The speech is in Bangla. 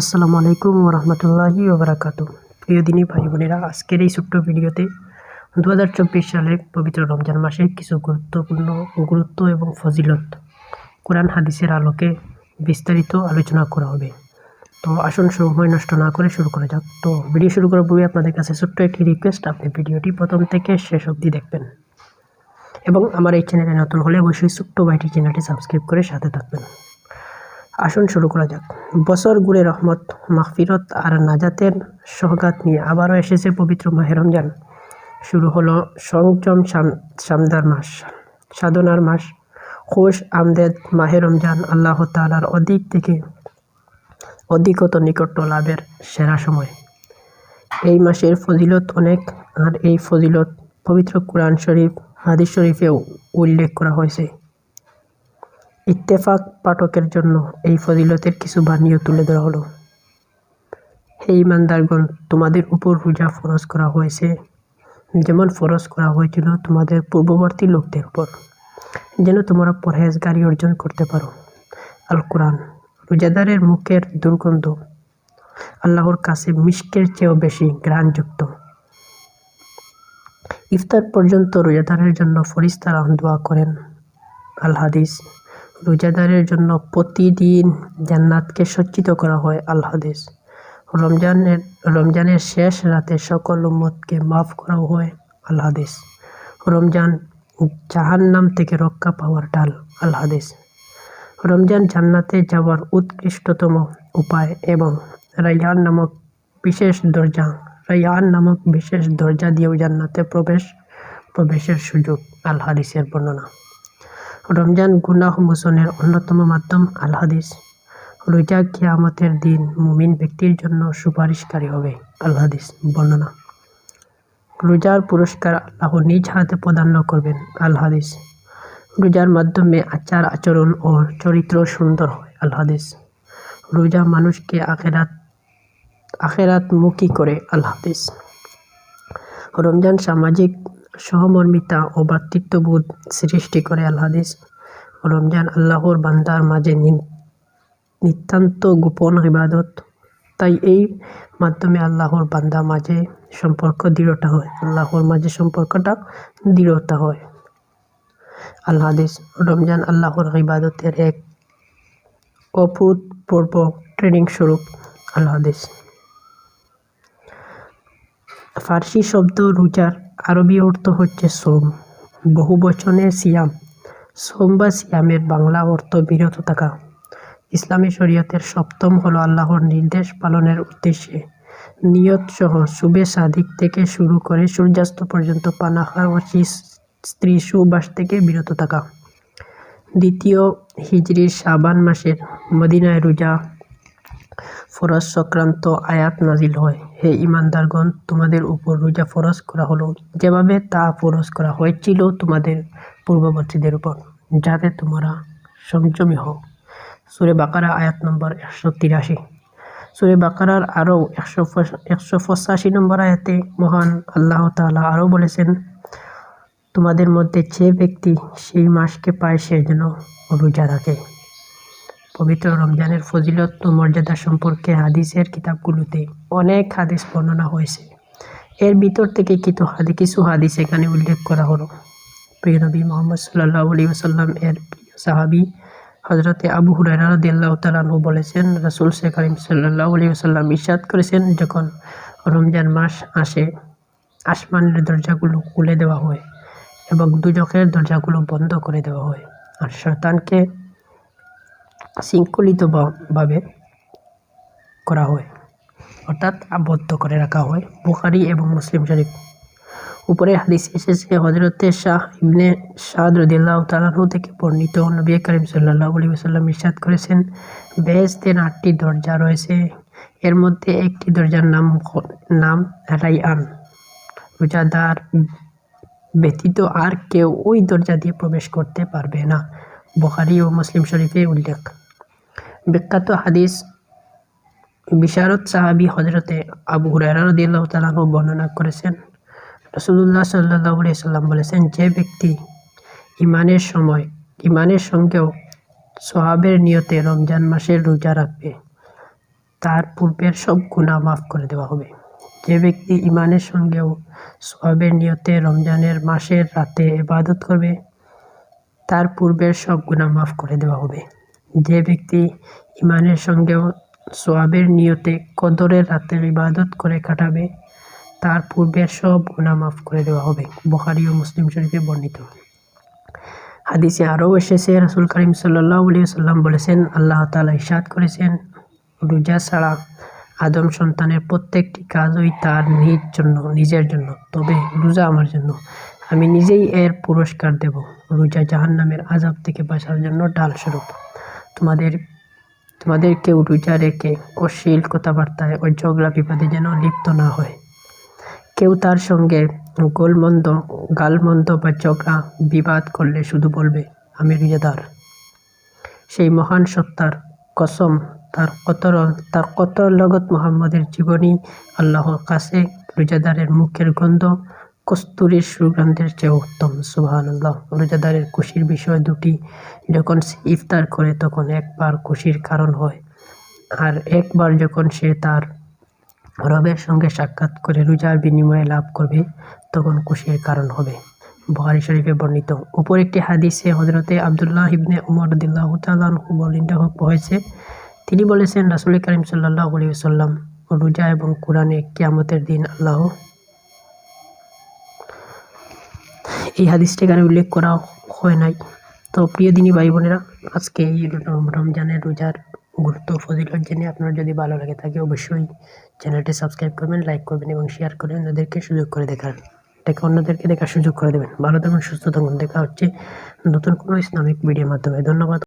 আসসালামু আলাইকুম রহমতুল্লাহি ওবরাকাত প্রিয় দিনী ভাই বোনেরা, আজকের এই ছোট্ট ভিডিওতে দু সালের পবিত্র রমজান মাসের কিছু গুরুত্বপূর্ণ, গুরুত্ব এবং ফজিলত কোরআন হাদিসের আলোকে বিস্তারিত আলোচনা করা হবে। তো আসুন সময় নষ্ট না করে শুরু করা যাক। তো ভিডিও শুরু করার পূর্বে আপনাদের কাছে ছোট্ট একটি রিকোয়েস্ট আপনি ভিডিওটি প্রথম থেকে শেষ অবধি দেখবেন। এবং আমার এই চ্যানেলে নতুন হলে অবশ্যই ছোট্ট ভাইটি চ্যানেলটি সাবস্ক্রাইব করে সাথে থাকবেন। আসুন শুরু করা যাক। বছর গুড়ে রহমত মাহফিরত আর নাজাতের সহগাত নিয়ে আবারও এসেছে পবিত্র মাহে রমজান। শুরু হলো সংযম সামদার মাস, সাধনার মাস। খোশ, আমদেদ, মাহে রমজান আল্লাহ তালার অধিক থেকে অধিকত নিকট লাভের সেরা সময়। এই মাসের ফজিলত অনেক, আর এই ফজিলত পবিত্র কোরআন শরীফ, হাদিস শরীফেও উল্লেখ করা হয়েছে। ইত্তেফাক পাঠকের জন্য এই ফজিলতের কিছু বাণীও তুলে ধরা হলো। হে ইমানদারগণ, তোমাদের উপর রোজা ফরজ করা হয়েছে। যেমন ফরজ করা হয়েছিল তোমাদের পূর্ববর্তী লোকদের উপর, যেন তোমরা পরহেজগারি অর্জন করতে পারো। আল কোরআন, রোজাদারের মুখের দুর্গন্ধ আল্লাহর কাছে মিষ্কের চেয়েও বেশি গ্রাণযুক্ত ইফতার পর্যন্ত রোজাদারের জন্য ফরিস্তারা দোয়া করেন। আল হাদিস রোজাদারের জন্য প্রতিদিন জান্নাতকে সজ্জিত করা হয়, আল রমজানের রমজানের শেষ রাতে সকল উম্মতকে মাফ করা হয়, আল হাদিস। রমজান জাহান্নাম থেকে রক্ষা পাওয়ার ডাল আল রমজান জান্নাতে যাওয়ার উৎকৃষ্টতম উপায় এবং রাইয়ান নামক বিশেষ দরজা, রাইয়ান নামক বিশেষ দরজা দিয়েও জান্নাতে প্রবেশ, প্রবেশের সুযোগ, আল হাদিসের বর্ণনা। রমজান গুনাহ মোচনের অন্যতম মাধ্যম আল হাদিস রোজা কিয়ামতের দিন মুমিন ব্যক্তির জন্য সুপারিশকারী হবে আল বর্ণনা। রোজার পুরস্কার আল্লাহ নিজ হাতে প্রদান করবেন আল হাদিস রোজার মাধ্যমে আচার আচরণ ও চরিত্র সুন্দর হয় আল হাদিস রোজা মানুষকে আখেরাত আখেরাত মুখী করে আল রমজান সামাজিক সহমর্মিতা ও ভ্রাতৃত্ববোধ সৃষ্টি করে আল হাদিস। রমজান আল্লাহর বান্দার মাঝে নিতান্ত গোপন ইবাদত। তাই এই মাধ্যমে আল্লাহর বান্দা মাঝে সম্পর্ক দৃঢ়তা হয়। আল্লাহর মাঝে সম্পর্কটা দৃঢ়তা হয়। আল হাদিস, রমজান আল্লাহর ইবাদতের এক অভূতপূর্ব ট্রেনিং স্বরূপ আল হাদিস। ফার্সি শব্দ রোজার আরবি অর্থ হচ্ছে সোম। বহু বচনে সিয়াম। সোম বা সিয়ামের বাংলা অর্থ বিরত থাকা। ইসলামী শরীয়তের সপ্তম হলো আল্লাহর নির্দেশ পালনের উদ্দেশ্যে। নিয়ত সহ শুভে সাদিক থেকে শুরু করে সূর্যাস্ত পর্যন্ত পানাহার ও স্ত্রী সুবাস থেকে বিরত থাকা। দ্বিতীয় হিজরির সাবান মাসের মদিনায় রোজা ফরজ সংক্রান্ত আয়াত নাজিল হয়। হে ইমানদারগণ, তোমাদের উপর রোজা ফরজ করা হলো। যেভাবে তা ফরজ করা হয়েছিল তোমাদের পূর্ববর্তীদের উপর, যাতে তোমরা সংযমী হও। সুরে বাকারা আয়াত নম্বর একশো তিরাশি। সুরে বাকারার আরও একশো একশো পঁচাশি নম্বর আয়াতে মহান আল্লাহ তাআলা আরও বলেছেন, তোমাদের মধ্যে যে ব্যক্তি সেই মাসকে পায়, সে যেন রোজা রাখে। পবিত্র রমজানের ফজিলত ও মর্যাদা সম্পর্কে হাদিসের কিতাবগুলোতে অনেক হাদিস বর্ণনা হয়েছে। এর ভিতর থেকে কিছু হাদি, কিছু হাদিস এখানে উল্লেখ করা হলো। প্রিয় নবী মোহাম্মদ সাল্লাহ আলী ওসাল্লাম এর প্রিয় সাহাবি হজরতে আবু হুরায়রা রাদিয়াল্লাহু তাআলাহু বলেছেন, রাসূল সে করিম সাল্লাল্লাহু আলাইহি ওয়াসাল্লাম ইরশাদ করেছেন যখন রমজান মাস আসে, আসমানের দরজাগুলো খুলে দেওয়া হয় এবং দুজকের দরজাগুলো বন্ধ করে দেওয়া হয়। আর শয়তানকে শৃঙ্খলিতভাবে করা হয়, অর্থাৎ আবদ্ধ করে রাখা হয়। বুখারি এবং মুসলিম শরীফ। উপরে হাদিস এসেছে হজরতে শাহ ইবনে সাদ রদিল্লাহ থেকে বর্ণিত নবী করিম সাল্লাহ আলী সাল্লাম ইরশাদ করেছেন বেহেস্তের আটটি দরজা রয়েছে। এর মধ্যে একটি দরজার নাম নাম রাইআন। রোজাদার ব্যতীত আর কেউ ওই দরজা দিয়ে প্রবেশ করতে পারবে না। বুখারি ও মুসলিম শরীফে উল্লেখ। বিখ্যাত হাদিস বিশারত সাহাবি হজরতে আবু হুরায়রা রাদিয়াল্লাহু তাআলা বর্ণনা করেছেন। রসুল্লাহ সাল্লাহ সাল্লাম বলেছেন, যে ব্যক্তি ইমানের সময় ইমানের সঙ্গেও সোহাবের নিয়তে রমজান মাসের রোজা রাখবে, তার পূর্বের সব গুনাহ মাফ করে দেওয়া হবে। যে ব্যক্তি ইমানের সঙ্গেও সোহাবের নিয়তে রমজানের মাসের রাতে ইবাদত করবে, তার পূর্বের সব গুনাহ মাফ করে দেওয়া হবে। যে ব্যক্তি ইমানের সঙ্গেও সোয়াবের নিয়তে কদরের রাতের ইবাদত করে কাটাবে, তার পূর্বের সব গুনাহ মাফ করে দেওয়া হবে। বুখারী ও মুসলিম শরীফে বর্ণিত। হাদিসে আরও এসেছে, রাসূল করিম সাল্লাল্লাহু সাল্লাম বলেছেন, আল্লাহ তাআলা ইরশাদ করেছেন, রোজা ছাড়া আদম সন্তানের প্রত্যেকটি কাজই তার নিজ জন্য, নিজের জন্য। তবে রোজা আমার জন্য। আমি নিজেই এর পুরস্কার দেব। রোজা জাহান্নামের আযাব থেকে বাঁচার জন্য ঢাল স্বরূপ তোমাদের তোমাদের কেউ রোজা রেখে অশ্লীল কথাবার্তায় ও ঝগড়া বিবাদে যেন লিপ্ত না হয়। কেউ তার সঙ্গে গোলমন্দ, গালমন্দ বা ঝগড়া বিবাদ করলে শুধু বলবে, আমি রোজাদার সেই মহান সত্তার কসম, তার কতর তার কতর লগত মোহাম্মদের জীবনী আল্লাহর কাছে রোজাদারের মুখের গন্ধ কস্তুরীর সুগন্ধের চেয়ে উত্তম সুবহান রোজাদারের খুশির বিষয় দুটি, যখন সে ইফতার করে তখন একবার খুশির কারণ হয় আর একবার যখন সে তার রবের সঙ্গে সাক্ষাৎ করে রোজার বিনিময়ে লাভ করবে, তখন খুশির কারণ হবে। বুহারি শরীফে বর্ণিত। উপর একটি হাদিসে হজরতে আবদুল্লাহ ইবনে উমর রদিল্লাহ তালাহু বর্ণিত হয়েছে। তিনি বলেছেন, রাসুল করিম সাল্লাহ আলী সাল্লাম রোজা এবং কোরআনে কিয়ামতের দিন আল্লাহ এই হাদিসটা এখানে উল্লেখ করা হয় নাই। তো প্রিয় দিনী ভাই বোনেরা, আজকে এই রমজানের রোজার গুরুত্ব ফজিলত জেনে আপনার যদি ভালো লাগে থাকে অবশ্যই চ্যানেলটি সাবস্ক্রাইব করবেন, লাইক করবেন এবং শেয়ার করবেন অন্যদেরকে সুযোগ করে দেখার, এটাকে অন্যদেরকে দেখার সুযোগ করে দেবেন। ভালো থাকুন, সুস্থ থাকুন। দেখা হচ্ছে নতুন কোনো ইসলামিক ভিডিওর মাধ্যমে। ধন্যবাদ।